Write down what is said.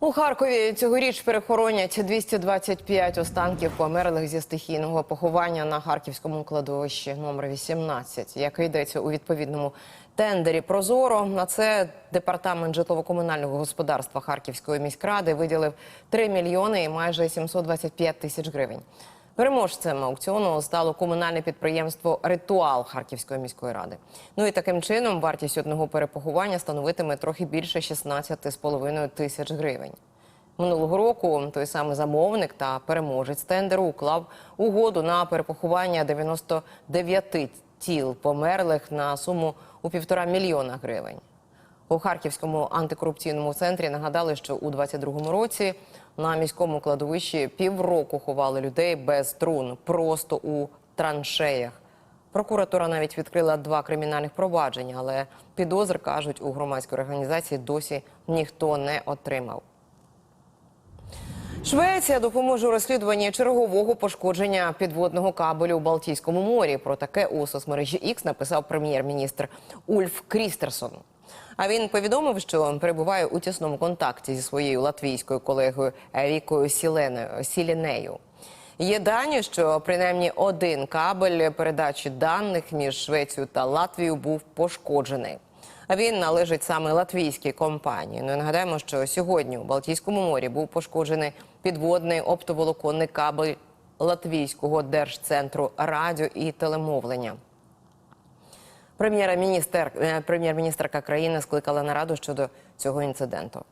У Харкові цьогоріч перехоронять 225 останків померлих зі стихійного поховання на харківському кладовищі номер 18. Як йдеться у відповідному тендері Прозоро, на це департамент житлово-комунального господарства Харківської міськради виділив 3 мільйони і майже 725 тисяч гривень. Переможцем аукціону стало комунальне підприємство Ритуал Харківської міської ради. Ну і таким чином вартість одного перепоховання становитиме трохи більше 16,5 тисяч гривень. Минулого року той самий замовник та переможець тендеру уклав угоду на перепоховання 99 тіл померлих на суму у півтора мільйона гривень. У Харківському антикорупційному центрі нагадали, що у 22-му році на міському кладовищі півроку ховали людей без трун, просто у траншеях. Прокуратура навіть відкрила два кримінальних провадження, але підозр кажуть у громадській організації досі ніхто не отримав. Швеція допоможе у розслідуванні чергового пошкодження підводного кабелю у Балтійському морі. Про таке у соцмережі X написав прем'єр-міністр Ульф Крістерсон. А він повідомив, що перебуває у тісному контакті зі своєю латвійською колегою Вікою Сіленою Сілінею. Є дані, що принаймні один кабель передачі даних між Швецією та Латвією був пошкоджений. А він належить саме латвійській компанії. Ну і нагадаємо, що сьогодні у Балтійському морі був пошкоджений підводний оптоволоконний кабель Латвійського держцентру радіо і телемовлення. Прем'єр-міністр е, прем'єр-міністрка країни скликала нараду щодо цього інциденту.